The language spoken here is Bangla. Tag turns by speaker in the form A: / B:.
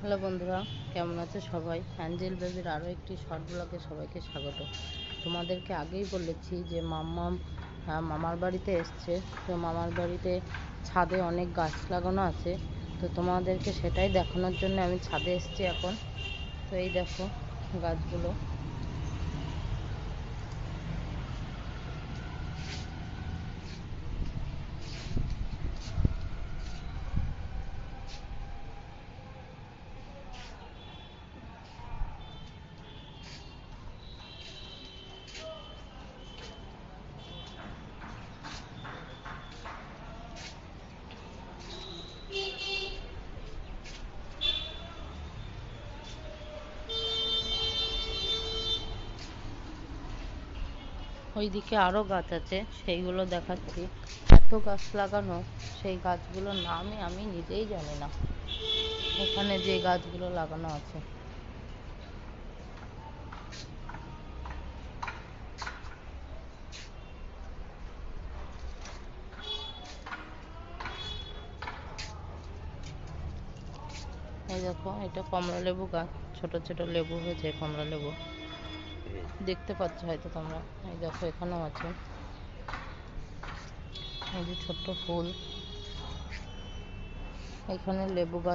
A: হ্যালো বন্ধুরা, কেমন আছে সবাই? অ্যাঞ্জেল বেবির আরও একটি শর্ট ব্লগে সবাইকে স্বাগত। তোমাদেরকে আগেই বলেছি যে মাম্মাম মামার বাড়িতে এসছে। তো মামার বাড়িতে ছাদে অনেক গাছ লাগানো আছে। তো তোমাদেরকে সেটাই দেখানোর জন্য আমি ছাদে এসছি এখন। তো এই দেখো গাছগুলো। ওইদিকে আরও গাছ আছে, সেইগুলো দেখাচ্ছি। এত গাছ লাগানো, সেই গাছগুলোর নামই আমি নিজেই জানি না। এখানে যে গাছগুলো লাগানো আছে। এই দেখো, এটা কমলা লেবু গাছ, ছোট ছোট লেবু হয়েছে কমলা লেবু দেখতে পাচ্ছ হয়তো তোমরা। এই দেখো, এখানেও আছে। এই যে ছোট্ট ফুল। এখানে লেবু গাছ